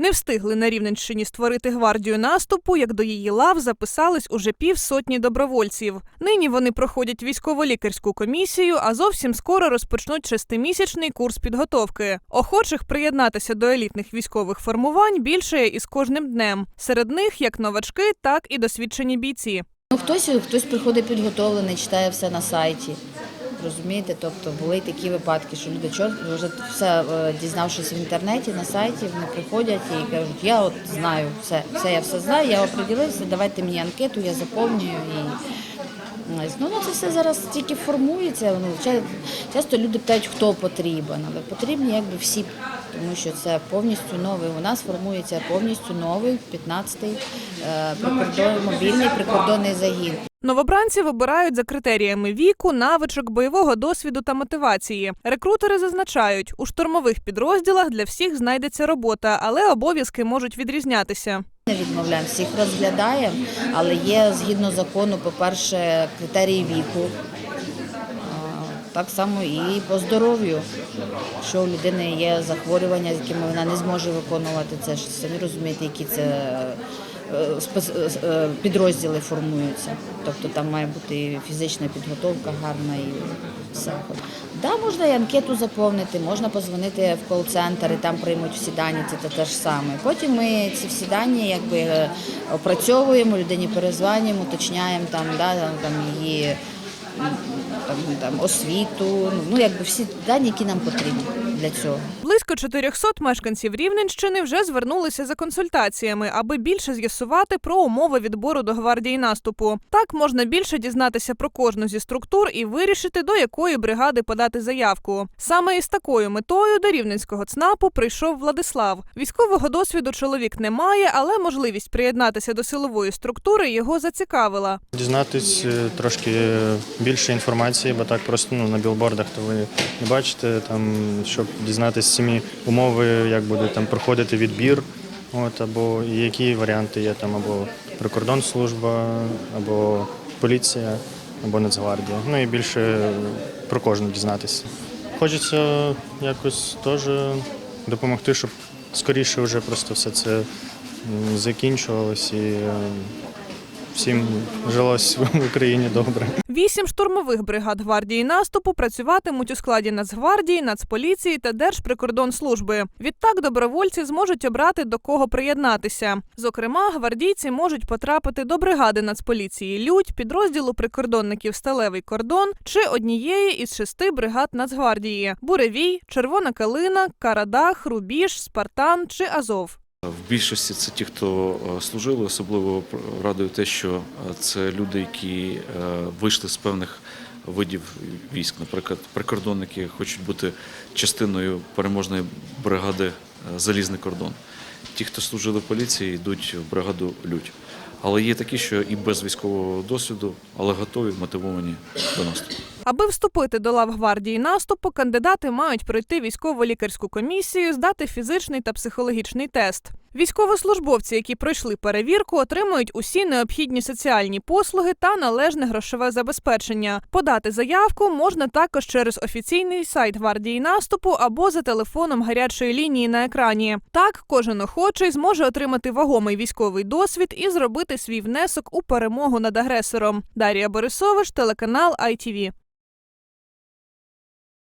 Не встигли на Рівненщині створити гвардію наступу, як до її лав записались уже півсотні добровольців. Нині вони проходять військово-лікарську комісію, а зовсім скоро розпочнуть шестимісячний курс підготовки. Охочих приєднатися до елітних військових формувань більше із кожним днем. Серед них як новачки, так і досвідчені бійці. Ну, хтось, хтось приходить підготовлений, читає все на сайті. Розумієте, тобто були такі випадки, що люди вже все е, дізнавшись в інтернеті, на сайті, вони приходять і кажуть, я от знаю все, все я все знаю, я оприділився, давайте мені анкету, я заповнюю і. Ну, ну, це все зараз тільки формується. Ну, ча- часто люди питають, хто потрібен, але потрібні якби всі, тому що це повністю новий. У нас формується повністю новий 15-й е, прикордон, мобільний прикордонний загін. Новобранці вибирають за критеріями віку, навичок, бойового досвіду та мотивації. Рекрутери зазначають, у штурмових підрозділах для всіх знайдеться робота, але обов'язки можуть відрізнятися. Не відмовляємо, всіх розглядаємо, але є згідно закону, по-перше, критерії віку. Так само і по здоров'ю. Що у людини є захворювання, з якими вона не зможе виконувати це ж самі розумієте, які це підрозділи формуються. Тобто там має бути і фізична підготовка гарна і все. Да, можна і анкету заповнити, можна позвонити в кол-центр і там приймуть всі дані, це те- ж саме. Потім ми ці всі дані якби е, опрацьовуємо, людині перезванюємо, уточняємо там, да, там, її там, там, освіту, ну якби всі дані, які нам потрібні для цього. Близько 400 мешканців Рівненщини вже звернулися за консультаціями, аби більше з'ясувати про умови відбору до гвардії наступу. Так можна більше дізнатися про кожну зі структур і вирішити, до якої бригади подати заявку. Саме із такою метою до рівненського ЦНАПу прийшов Владислав. Військового досвіду чоловік не має, але можливість приєднатися до силової структури його зацікавила. Дізнатись е, трошки більше інформації, бо так просто ну, на білбордах то ви не бачите, там, щоб дізнатися самі умови, як буде там проходити відбір, от, або які варіанти є там, або прикордонслужба, або поліція, або Нацгвардія. Ну і більше про кожну дізнатися. Хочеться якось теж допомогти, щоб скоріше вже просто все це закінчувалось і е, всім жилось в Україні добре. Вісім штурмових бригад гвардії наступу працюватимуть у складі Нацгвардії, Нацполіції та Держприкордонслужби. Відтак добровольці зможуть обрати до кого приєднатися. Зокрема, гвардійці можуть потрапити до бригади Нацполіції Людь, підрозділу прикордонників Сталевий кордон чи однієї із шести бригад Нацгвардії: Буревій, Червона Калина, Карадах, Рубіж, Спартан чи Азов. В більшості це ті, хто е, служили, особливо радує те, що е, це люди, які е, вийшли з певних видів військ. Наприклад, прикордонники хочуть бути частиною переможної бригади Залізний кордон. Ті, хто служили в поліції, йдуть в бригаду Людь. Але є такі, що і без військового досвіду, але готові, мотивовані до наступу. Аби вступити до лав гвардії наступу, кандидати мають пройти військово-лікарську комісію, здати фізичний та психологічний тест. Військовослужбовці, які пройшли перевірку, отримують усі необхідні соціальні послуги та належне грошове забезпечення. Подати заявку можна також через офіційний сайт гвардії наступу або за телефоном гарячої лінії на екрані. Так, кожен охочий зможе отримати вагомий військовий досвід і зробити свій внесок у перемогу над агресором. Дар'я Борисович, телеканал ITV.